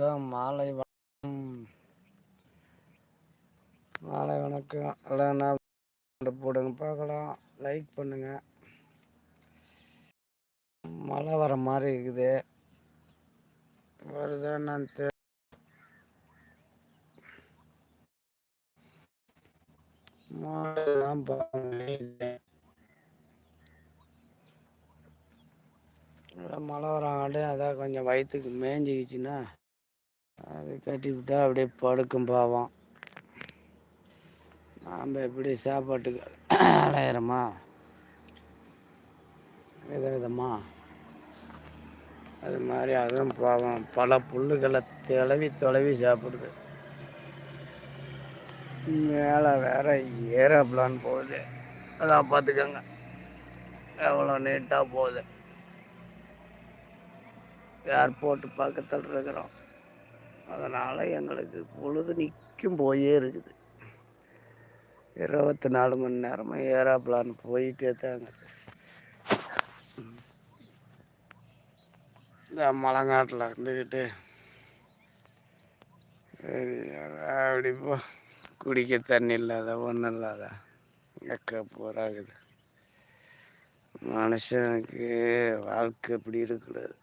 வணக்கம். மாலை வணக்கம். மாலை வணக்கம். எல்லாம் என்ன போடுங்க. பார்க்கலாம். லைக் பண்ணுங்க. மழை வர மாதிரி இருக்குது. வருதா நான் தெ மாடெல்லாம் பாருங்க. மழை வராங்காட்டி அதான் கொஞ்சம் வயிற்றுக்கு மேஞ்சிக்கிச்சுன்னா அது கட்டிவிட்டா அப்படியே படுக்கும் பாவம். நாம் எப்படி சாப்பாட்டுக்கு அலையிறோமா? வித விதமா. அது மாதிரி அதுவும் பாவம். பல புல்லுகளை தொலைவி தொலைவி சாப்பிடுது. மேலே வேற ஏரோப்ளான் போகுது. அதான் பார்த்துக்கோங்க. எவ்வளோ நீட்டாக போகுது. ஏர்போர்ட் பக்கத்தில் இருக்கிறோம். அதனால் எங்களுக்கு பொழுது நிற்கும் போயே இருக்குது. இருபத்தி நாலு மணி நேரமும் ஏரோப்ளான் போயிட்டே தாங்க இந்த மலங்காட்டில் இருந்துக்கிட்டு அப்படி போ. குடிக்க தண்ணி இல்லாத ஒன்றும் இல்லாத. எக்க போராகுது மனுஷனுக்கு வாழ்க்கை இப்படி இருக்கிறது.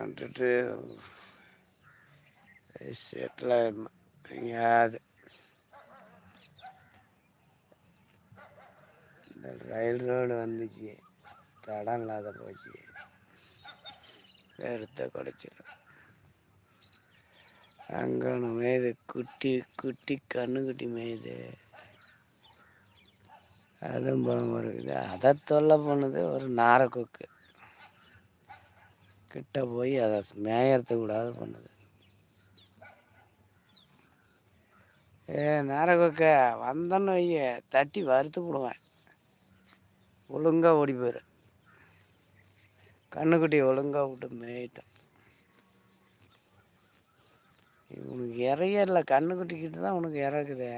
விட்டுட்டு செட்டில் எங்கேயாவது இந்த ரயில் ரோடு வந்துச்சு. தடம் இல்லாத போச்சு. எடுத்த குடைச்சிடும் அங்கன மேயுது குட்டி குட்டி கண்ணுக்குட்டி மேயுது. அதுவும் பலம் இருக்குது அதை தொல்லை பண்ணுது ஒரு நாரை கொக்கு கிட்ட போய் அதை மேயறத்தை கூடாது பண்ணுது. ஏ நேரகொக்க வந்தோன்னு வைய தட்டி வறுத்து போடுவேன். ஒழுங்காக ஓடி போயிரு. கண்ணுக்குட்டி ஒழுங்காக விட்டு மேயிட்டோம் உனக்கு இறைய இல்லை. கண்ணுக்குட்டிக்கிட்டு தான் உனக்கு இறக்குதே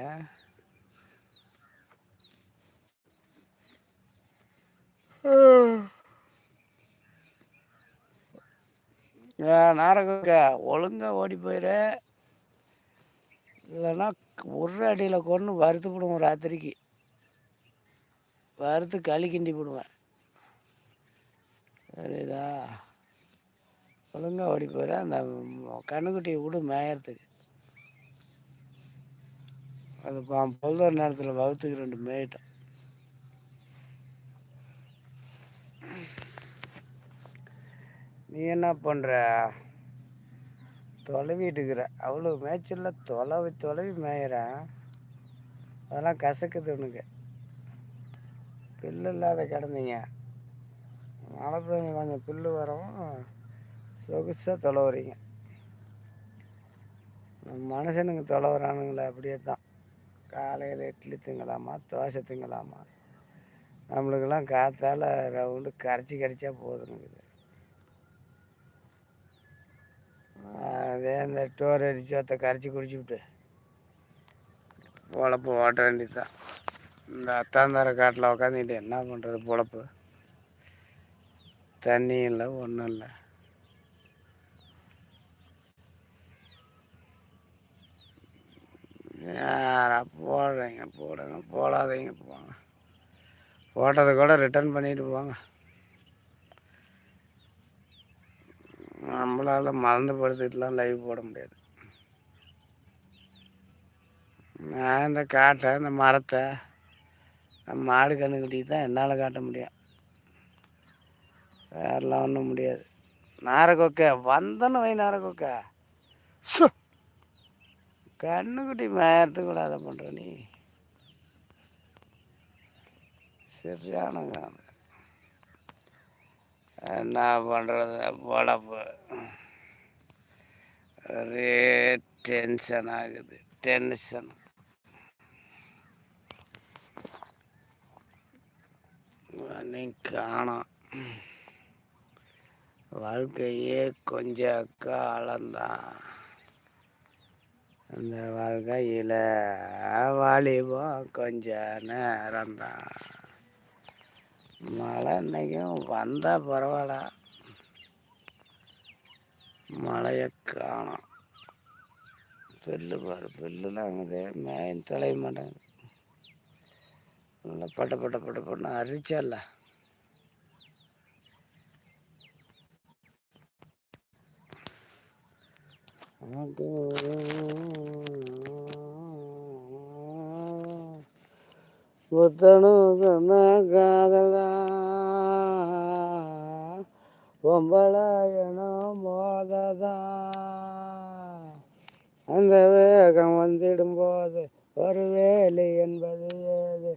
நாரங்க ஒழுங்காக ஓடி போயிரு. இல்லைன்னா ஒரு அடியில் கொண்டு வறுத்து விடுவோம் ராத்திரிக்கு. வறுத்து களி கிண்டி விடுவேன் சரிதா? ஒழுங்காக ஓடி போயிரு. அந்த கண்ணுக்குட்டியை விடு மேயறதுக்கு. அது பொழுது நேரத்தில் வகுத்துக்கு ரெண்டு மேயிட்டோம் நீ என்ன பண்ணுற தொலைவிட்டு இருக்கிற அவ்வளோ மேய்ச்சலில் தொலைவி தொலைவி மேயிறேன் அதெல்லாம் கசக்குது உனக்கு. பில்லு இல்லாத கிடந்தீங்க. மழை பெய்ஞ்ச கொஞ்சம் புல்லு வரவும் சொகுசாக தொலைவுறீங்க. மனுஷனுக்கு தொலைவுறானுங்களே அப்படியே தான் காலையில் இட்லி திங்கலாமா தோசை திங்கலாமா? நம்மளுக்கெல்லாம் காற்றால் ரவுண்டு கரைச்சி கரைச்சா போதுனுக்குது அதே இந்த டோர் அடித்து அதை கரைச்சி குடிச்சு விட்டு. பொழப்பு ஓட்ட வேண்டியது தான் இந்த அத்தாந்தார காட்டில் உக்காந்துக்கிட்டு என்ன பண்ணுறது பொழப்பு? தண்ணி இல்லை ஒன்றும் இல்லை. யாரா போடுறீங்க போடுங்க போடாதீங்க போங்க. போட்டதை கூட ரிட்டர்ன் பண்ணிட்டு போங்க. நம்மளால் மறந்து படுத்துட்டுலாம் லைவ் போட முடியாது. நான் இந்த காட்டை இந்த மரத்தை மாடு கண்ணுக்கிட்டி தான் என்னால் காட்ட முடியும். வேறெல்லாம் ஒன்றும் முடியாது. நாரக்கொக்க வந்தன வை நாரக்கொக்க கண்ணுக்குட்டி மேயறதுக்கு கூட அதை பண்ணுற நீ. சரியான என்ன பண்ணுறது பொழப்பு. ஒரே டென்ஷன் ஆகுது. டென்ஷன் நீ காணோம். வாழ்க்கையே கொஞ்ச காலம்தான் அந்த வாழ்க்கையில் வாலிபம் கொஞ்ச நேரம்தான் மழை இன்றைக்கும் வந்தால் பரவாயில்ல. மழையை காணும். புல்லு பாரு புல்லுலாம் அங்கே மேயும் தொலைய மாட்டாங்க நல்லா பட்ட பட்ட பட்ட பண்ண அரிச்சல்ல. புத்தனும் சொன்ன காதலா பொம்பளாயனும் போததா. அந்த வேகம் வந்திடும் போது ஒரு வேலை என்பது ஏது?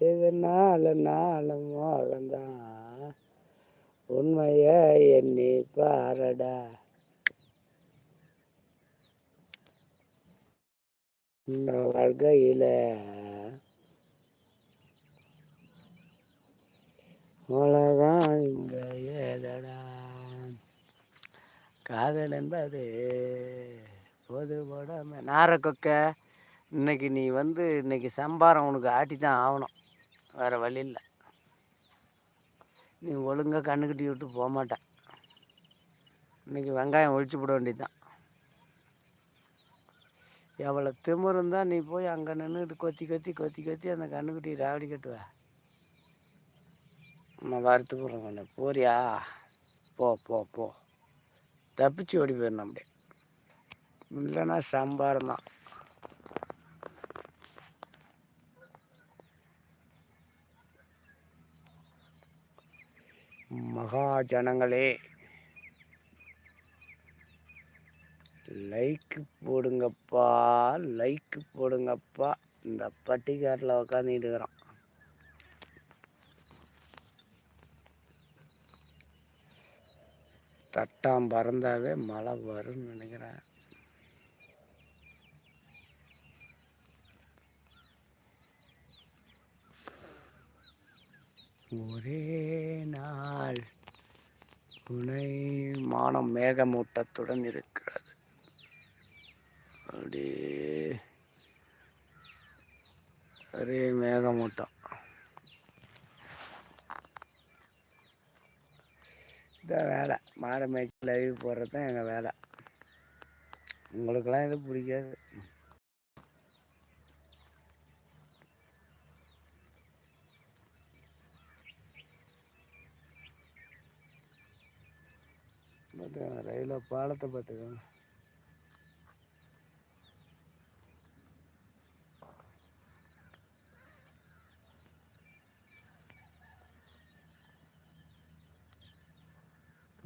இது நாலு நாலு மோகந்தான் உண்மைய எண்ணி பாரடா. வாழ்க்கையில் உலகம் இங்கே ஏதடா காதல் என்பது போது போடாம நாரக்கொக்க கொக்க இன்னைக்கு நீ வந்து இன்னைக்கு சம்பாரம் உனக்கு ஆட்டி தான் ஆகணும். வேறு வழி இல்லை. நீ ஒழுங்காக கண்ணுக்கிட்டி விட்டு போக மாட்டேன் வெங்காயம் ஒழிச்சு விட வேண்டியதுதான். எவ்வளோ திமிரு நீ போய் அங்கே நின்றுட்டு கொத்தி கொத்தி கொத்தி கொத்தி அந்த கண்ணுக்குட்டி ராவடி கட்டுவ. நம்ம வறுத்து போடுறோம் போறியா? போ போ போ. தப்பிச்சு ஓடி போயிடணும் அப்படியே. இல்லைன்னா சம்பாரம் தான். மகாஜனங்களே லைக் போடுங்கப்பா லைக் போடுங்கப்பா. இந்த பட்டிக்காட்டில் உக்காந்துட்டு இருக்கிறோம். தட்டாம் பறந்தாவே மழை வரும்னு நினைக்கிறேன். ஒரே நாள் துணை மானம் மேகமூட்டத்துடன் இருக்கிறது. அப்படியே ஒரே மேகமூட்டம். இதுதான் வேலை. மாடை மேய்ச்சி லைவ் போடுறது தான் எங்கள் வேலை. உங்களுக்கெல்லாம் இது பிடிக்காது. பார்த்துக்கோங்க ரயில பாலத்தை பார்த்துக்கோங்க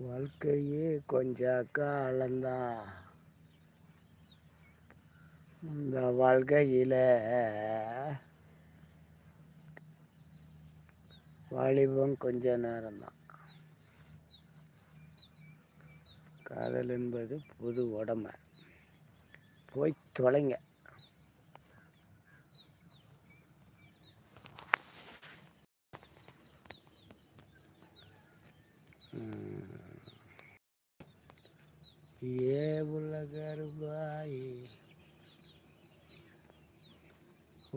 வாழ்க்கையே கொஞ்ச காலந்தான் இந்த வாழ்க்கையில் வாலிபம் கொஞ்ச நேரம்தான். காதல் என்பது புது உடமை. போய் தொலைங்க. ஏ உலகருபாயே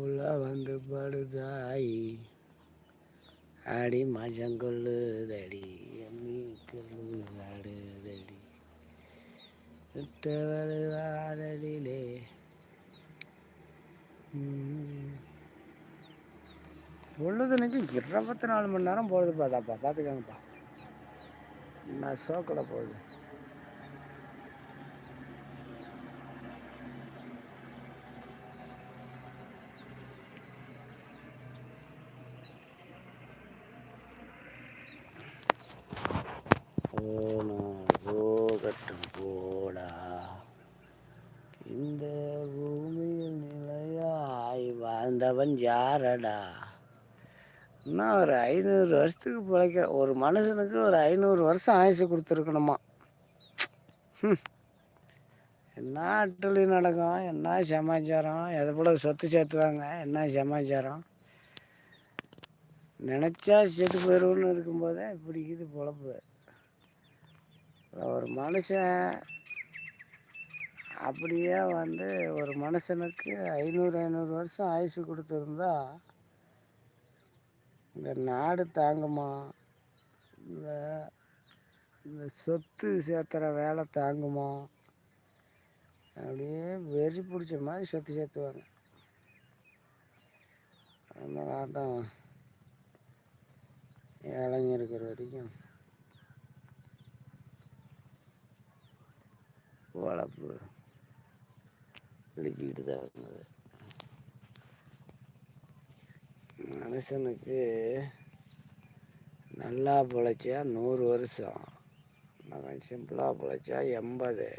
உள்ள வந்து படுதாய். அடி மஜங்கொள்ளுதடி அம்மி கொள்ளுதடி சுட்டவள் வாரலிலே பொழுது நினைச்சு இருபத்தி நாலு மணி நேரம் போகுது பார்த்தாப்பா பார்த்துக்கோங்கப்பா நான் சோக்கில் போகுது. போகட்டும் போடா. இந்த பூமியில் நிலையாய் வாழ்ந்தவன் யாரடா? இன்னும் ஒரு ஐநூறு வருஷத்துக்கு பிழைக்க ஒரு மனுஷனுக்கு ஒரு ஐநூறு வருஷம் ஆயுசு கொடுத்துருக்கணுமா? என்ன அட்டலி நடக்கும்? என்ன சமாச்சாரம்? எதை போல சொத்து சேர்த்துவாங்க? என்ன சமாச்சாரம்? நினச்சா செத்து போயிடுவோன்னு இருக்கும்போதே இப்படி இது பொழப்பு. ஒரு மனுஷன் அப்படியே வந்து ஒரு மனுஷனுக்கு ஐநூறு ஐநூறு வருஷம் ஆயுசு கொடுத்துருந்தா இந்த நாடு தாங்குமா? இந்த இந்த சொத்து சேர்த்துற வேலை தாங்குமா? அப்படியே வெறி பிடிச்ச மாதிரி சொத்து சேர்த்துவாங்க. அந்த ஆட்டம் இளைஞர் இருக்கிற வரைக்கும் வளர்ப்பு இழுக்கிட்டு தான் இருந்தது. மனுஷனுக்கு நல்லா பிழைச்சா நூறு வருஷம். மகன் சிம்பிளாக பிழைச்சா எண்பது.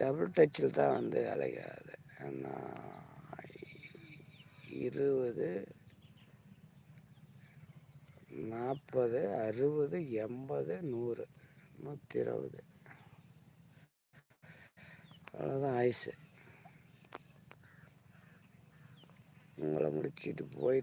டபுள் டச்சில் தான் வந்து வேலைக்காது இருபது நாற்பது அறுபது எண்பது நூறு நூற்றி இருபது. அவ்வளோதான் ஆயுசு. உங்களை முடிச்சுட்டு போயிட்டு